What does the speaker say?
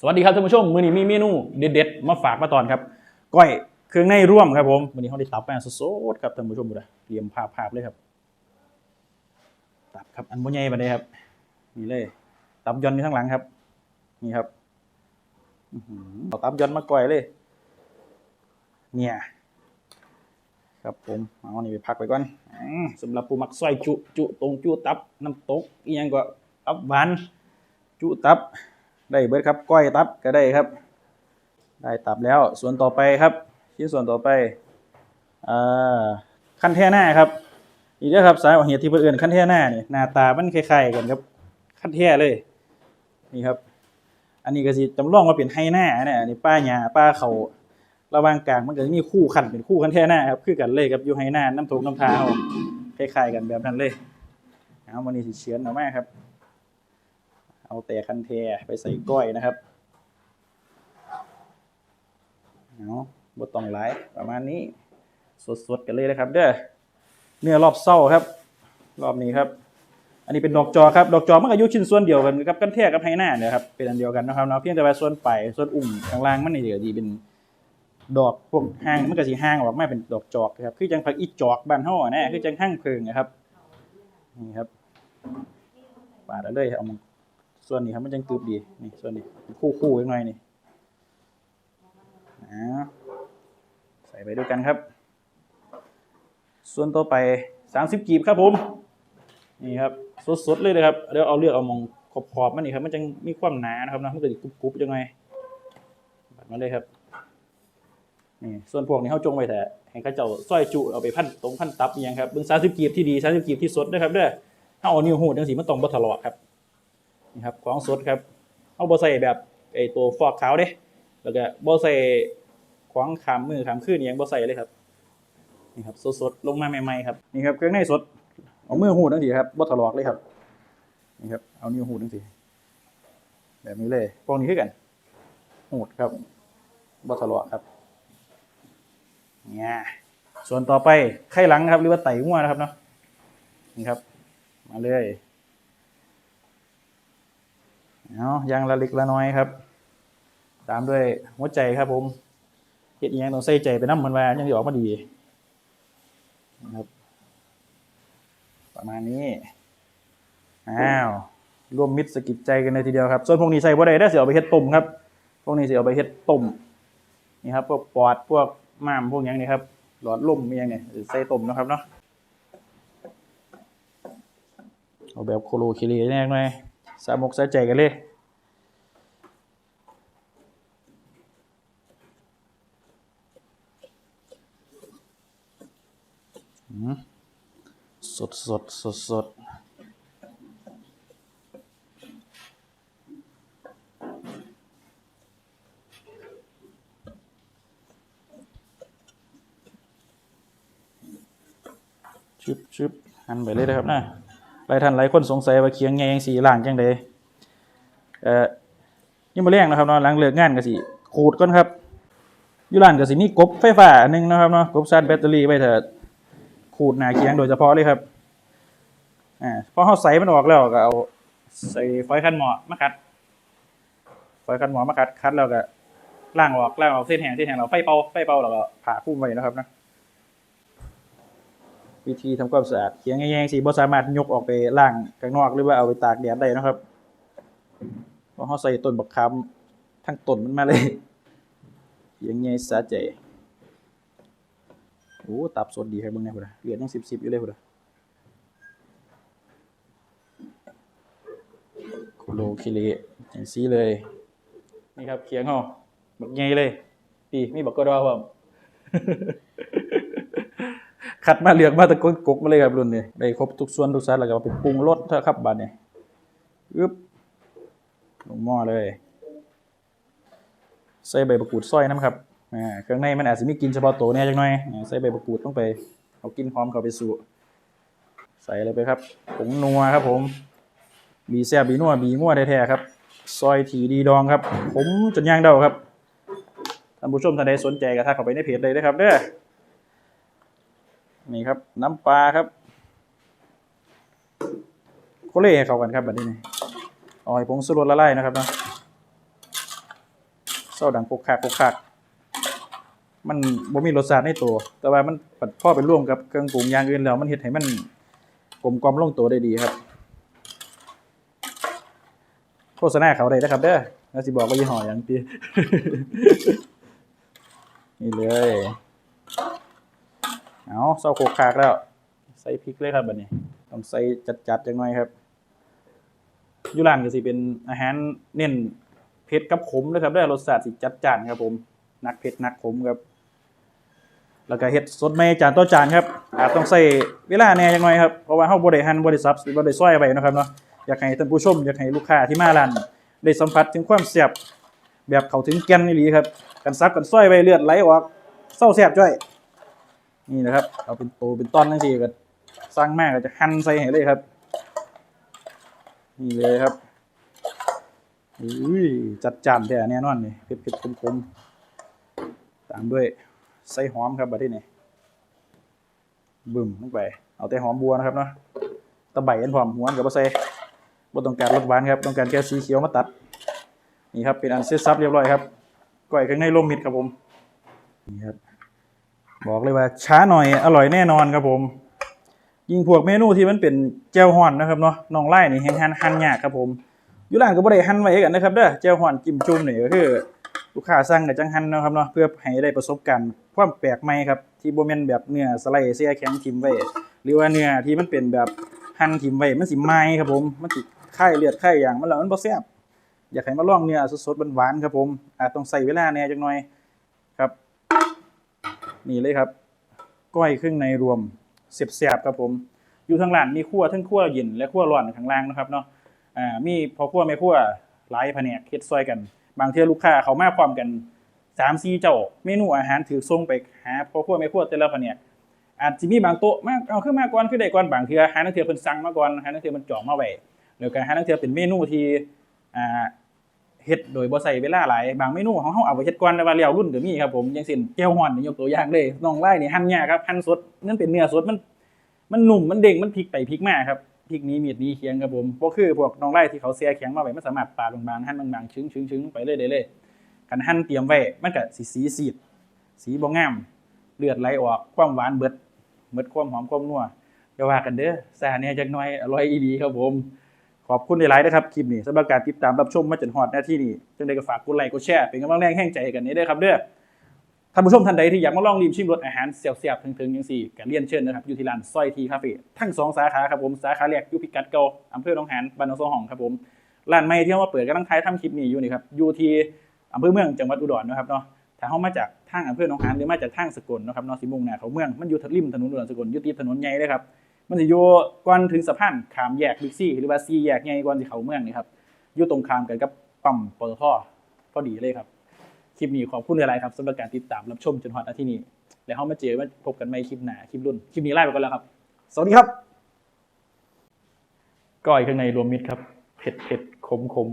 สวัสดีครับท่านผู้ชมมือนี้มีเมนูเด็ดๆมาฝากมาตอนครับก้อยเครื่องในร่วมครับผมวันนี้เขาได้ตับมาสดๆครับท่านผู้ชมดูนะเตรียมภาพภาพเลยครับ ตับครับอันโมใหญ่มาเลยครับนี่เลยตับยอนอยู่ข้างหลังครับ นี่ครับเอาตับยอนมาก้อยเลย เนี่ย ครับผมเอานี่ไปพักไปก่อนสำหรับผู้มักซอยจุจุตรงจุตับน้ำตกอีหยังก็ตับหวานจุตับ ได้เบิดครับก้อยตับก็ได้ครับ ได้ตับแล้วส่วนต่อไปครับชิ้นส่วนต่อไปอ่าขั้นแท่หน้าครับอีกแล้วครับสายเหตุที่เพื่อนขั้นแท่หน้านี่หน้าตามันคล้ายๆกันครับขั้นแท่เลยนี่ครับ อันนี้ก็สิจำลองว่าเป็นไฮหน้าเนี่ยนนี้ป้าหญ้าป้าเขาระหว่างกลางมันก็จะมีคู่ขันเป็นคู่ขั้นแท่หน้าครับคือกันเลยครับอยู่ไฮหน้าน้ำทงน้ำทาเอาคล้ายๆกันแบบนั้นเลยเอาวันนี้สิเชื้อนเอามากครับ เอาแต่คันเทไปใส่ก้อยนะครับเอาบดต้องหลายประมาณนี้ สดๆกันเลยนะครับ เด้อเนื้อรอบเศร้าครับ รอบนี้ครับ อันนี้เป็นดอกจอกครับ ดอกจอกมันก็อยู่ชิ้นส่วนเดียวกันกับกันแทกกับไฮหน้าเนี่ยครับเป็นอันเดียวกันนะครับเนาะเพียงแต่ว่าส่วนปลายส่วนอุ่มข้างล่างมันนี่เดี๋ยวดีเป็นดอกพวกห้างมันก็สีห้างออกมาเป็นดอกจอกครับคือจังผักอีจอกบ้านเฮาอนะคือจังห้างเพิงนะครับนี่ครับปาดเอาเลยเอามัน ส่วนนี้ครับมันจังกรึบดีนี่ส่วนนี้คู่คู่ๆยังไงนี่อ่าใส่ไปด้วยกันครับ ส่วนต่อไปสามสิบกีบครับผม นี่ครับสดๆเลยนะครับเดี๋ยวเอาเลือกเอามองขอบๆมันนี่ครับ มันจังมีความหนานะครับนะมันก็จะกรุบๆยังไงแบบมาเลยครับนี่ส่วนพวกนี้เขาจงไว้แต่ให้เขาเจ้าสร้อยจุเอาไปพันตรงพันตับอหยังครับเบิ่งสามสิบกีบที่ดีสามสิบกีบที่สดนะครับเด้อถ้าเอานิ้วหูดจังสีมันต้องบ่ทะเลาะครับ นี่ครับของสดครับเอาบอใส่แบบไอตัวฟอกขาวเด้แล้วก็บอใส่ของขามมือขามขึ้นอหยังบอใส่เลยครับนี่ครับสดๆลงมาใหม่ๆครับนี่ครับเครื่องในสดเอามือหูดทั้งทีครับบอถลอกเลยครับนี่ครับเอานิ้วหูดทั้งทีแบบนี้เลยพวกนี้คือกันหูดครับบอถลอกครับเนี่ยส่วนต่อไปไข่หลังครับหรือว่าไตงัวนะครับเนาะนี่ครับ มาเลย เอายางละเล็กละน้อยครับ ตามด้วยหัวใจครับผมเฮ็ดยังต้องใส่ใจไปน้ำมันว่ายังสิออกมาดีนะครับประมาณนี้อ้าวรวมมิตรสกิจใจกันเลยทีเดียวครับ ส่วนพวกนี้ใส่บ่ได้ได้อสิเอาไปเฮ็ดต้มครับ พวกนี้เสิเอาไปเฮ็ดต้มนี่ครับพวกปอดพวกม้ามพวกหยังนี่ครับ หลอดลมมีหยังเนี่ยใส่ต้มนะครับเนาะเอาแบบโคโลคิรีแน่หน่อย สามกสาใจกันเลยสดสดสดสดชึบชึบหันไปเลยนะครับนะ หลายท่านหลายคนสงสัยว่าเคียงแงยังสีล่างจังใดเอ่อนี่มาเลี้ยงนะครับเนาะหลังเลิกงานก็สิขูดก่อนครับยู่ร้านก็สิมีกบไฟฟ้าหนึ่งนะครับเนาะกบชาร์จแบตเตอรี่ไว้เถอะขูดหนาเคียงโดยเฉพาะเลยครับอ่าพอเฮาใส่มันออกแล้วก็เอาใส่ฝอยคันหมอมาคัดฝอยคันหมอมาคัดคัดแล้วก็ล้างออกล้างออกเส้นแห้งเส้นแห้งเราไฟเป่าไฟเป่าแล้วก็ผ่าคลุ้มไว้นะครับนะ วิธีทำความสะอาดเขียงแยงๆสีบ่สามารถยกออกไปล่างข้างนอกหรือว่าเอาไปตากแดดได้นะครับเพราะเขาใส่ต้นบักคำทั้งต้นมันมาเลยเขียงแยงสะใจโอ้ตับสดดีครับเบิ่งแน่พุ่นน่ะเลือดยังสิบๆอยู่เลยพุ่นน่ะโคโลคิเลจังซี่เลย นี่ครับเขียงเฮาบักใหญ่เลยปีมีบักกระดอพร้อม คัดมาเลือกมาตะกกกมาเลยครับรุ่นนี้ได้ครบทุกส่วนทุกสัดแล้วก็เอาไปปรุงรสเถอะครับบัดนี้อึ๊บลงหม้อเลยใส่ใบมะกรูดซอยน้ำครับอ่าเครื่องในมันอาจจะมีกลินเฉพาะตัวแหน่จังหน่อยใส่ใบมะกรูดลงไปเอากลินหอมเข้าไปสู่ใส่เลยไปครับผงนัวครับผมบีแซ่บบีนัวบีงัวแท้ๆครับ ซอยถีดีดองครับ ผมจนย่างเดาครับท่านผู้ชมท่านใดสนใจก็ทักเข้าไปในเพจเลยนะครับเด้อ นี่ครับ น้ำปลาครับโคเล่ให้เข้ากันครับแบบนี้นี่เอาให้ผงสุรสละลายนะครับนะเศร้าดังโคกคักโคกคักมันบ่มีรสชาติในตัว แต่ว่ามันปัดพ่อไปร่วมกับเครื่องปรุงอย่างอื่นแล้วมันเฮ็ดให้มันกลมกล่อมลงตัวได้ดีครับ โฆษณาเขาได้นะครับ เด้อแล้วสิบอกว่ายี่ห้อยังตีนี่เลย เอาเศร้าโคกคากแล้ว ใส่พริกเลยครับบัดนี้ ต้องใส่จัดๆจังหน่อยครับยุรานก็สิเป็นอาหารเน้นเผ็ดกับขมเลยครับได้รสชาติสิจัดจ้านครับผมนักเผ็ดนักขมครับ แล้วก็เฮ็ดสดใหม่จานต่อจานครับอาจต้องใส่เวลาแน่จังหน่อยครับเพราะว่าเฮาบ่ได้หั่นบ่ได้สับบ่ได้ซอยไว้นะครับเนาะอยากให้ท่านผู้ชมอยากให้ลูกค้าที่มาร้านได้สัมผัสถึงความแซ่บแบบเข้าถึงแก่นอีหลีครับกันซับกันซอยไว้เลือดไหลออกเศร้าแซ่บจ้อย นี่นะครับ เอาเป็นโตเป็นตอนจังซี่ก็สร้างมากก็จะหั่นใส่ให้เลยครับ นี่เลยครับอุ้ยจัดจานแท้แน่นอนนี่เผ็ดๆคมๆตามด้วยใส่หอมครับบัดนี้นี่บึ้มลงไป เอาแต่หอมบัวนะครับเนาะตะไบอันพร้อมหัวกับบ่ใส่บ่ต้องการรสหวานครับ ต้องการแค่สีเขียวมาตัด นี่ครับเป็นอันเสร็จสับเรียบร้อยครับก้อยข้างในลมมิดครับผม นี่ครับ บอกเลยว่าช้าหน่อยอร่อยแน่นอนครับผม ยิ่งพวกเมนูที่มันเป็นแจ่วฮ้อนนะครับเนาะน้องไล่นี่แห้งหั่นหั่นยากครับผมอยู่ร้านก็บ่ได้หั่นไว้กันนะครับเด้อแจ่วฮ้อนจิ้มจุ่มนี่ก็คือลูกค้าสั่งก็จังหั่นเนาะครับเนาะเพื่อให้ได้ประสบการณ์ความแปลกใหม่ครับที่บ่แม่นแบบเนื้อสไลด์เสียแข็งทิมไว้หรือว่าเนื้อที่มันเป็นแบบหั่นทิมไว้มันสิไหม้ครับผมมันสิคายเลือดคายอย่างมันแล้วมันบ่แซ่บอยากให้มาลองเนื้อสดๆหวานๆครับผมอาจต้องใส่เวลาแน่จักหน่อย นี่เลยครับ ก้อยเครื่องในรวมเสียบๆครับผม อยู่ทางร้านมีครัวทั้งครัวเย็นและครัวร้อนข้างล่างนะครับเนาะอ่ามีพอครัวแม่ครัวหลายแผนกเฮ็ดซอยกัน บางเทื่อลูกค้าเขามาพร้อมกัน3 4เจ้าเมนูอาหารถือส่งไปหาพอครัวแม่ครัวแต่ละแผนกอาจสิมีบางโต๊ะมาเอาขึ้นมาก่อนคือได้ก่อนบางเทื่อหานังเทื่อเพิ่นสั่งมาก่อนหานังเทื่อมันจองมาไว้แล้วก็หานังเทื่อเป็นเมนูที่อ่า เฮ็ดโดยบ่ใส่เวลาหลายบางเมนูของเฮาเอาไปเฮ็ดก่อนแต่ว่าแล้วรุ่นก็มีครับผมอย่างเช่นแก้วฮ้อนนี่ยกตัวอย่างเลยน้องไล่นี่หั่นยากครับหั่นสดนั่นเป็นเนื้อสดมันมันหนุ่มมันเด้งมันพลิกไปพลิกมาครับพริกนี้มีดนี้เคียงครับผมบ่คือพวกน้องไล่ที่เขาแช่แข็งมาไว้มันสามารถปาบางๆหั่นบางๆชึ้งๆๆไปเลยได้เลยคันหั่นเตรียมไว้มันก็สิสีซีดสีบ่งาม เลือดไหลออกความหวานเบิดเบิดความหอมความนัวอย่าว่ากันเด้อซาเนี่ยจักหน่อยอร่อยอีหลีครับผม ขอบคุณหลายๆนะครับคลิปนี้สำหรับการติดตามรับชมมาจนฮอดหน้าที่นี้จังใดก็ฝากกดไลค์กดแชร์เป็นกำลังแรงแห่งใจกันนี้ด้วยครับเด้อท่านผู้ชมท่านใดที่อยากมาลองริมชิมรสอาหารเสียบๆถึงๆจังซี่ก็เรียนเชิญนะครับอยู่ที่ร้านซอยทีคาเฟ่ทั้งสองสาขาครับผมสาขาแรกอยู่พิกัดเก่าอำเภอหนองหานบ้านหนองโซหองครับผมร้านใหม่ที่เฮามาเปิดกำลังท้ายทำคลิปนี้อยู่นี่ครับอยู่ที่อำเภอเมืองจังหวัดอุดรนะครับเนาะถ้าเฮามาจากทางอำเภอหนองหานหรือมาจากทางสกลนะครับเนาะสิมุ่งหน้าเขาเมืองมันอยู่ริมถนนอุดรสกลอยู่ติดถนนใหญ่เลยครับ มันจะอยู่ก่อนถึงสะพานขามแยกบิ๊กซี่ หรือว่าซีแยกใหญ่ก่อนที่เขาเมืองนี่ครับอยู่ตรงขามกันกับปั๊มปตทพอดีเลยครับ คลิปนี้ขอบคุณอะไรครับสำหรับการติดตามรับชมจนฮอดนาที่นี้ แล้วเฮามาเจอมาพบกันใหม่คลิปหน้าคลิปรุ่นคลิปนี้ไล่ไปก่อนแล้วครับ สวัสดีครับก้อยข้างในรวมมิตรครับเผ็ดเผ็ดขมขม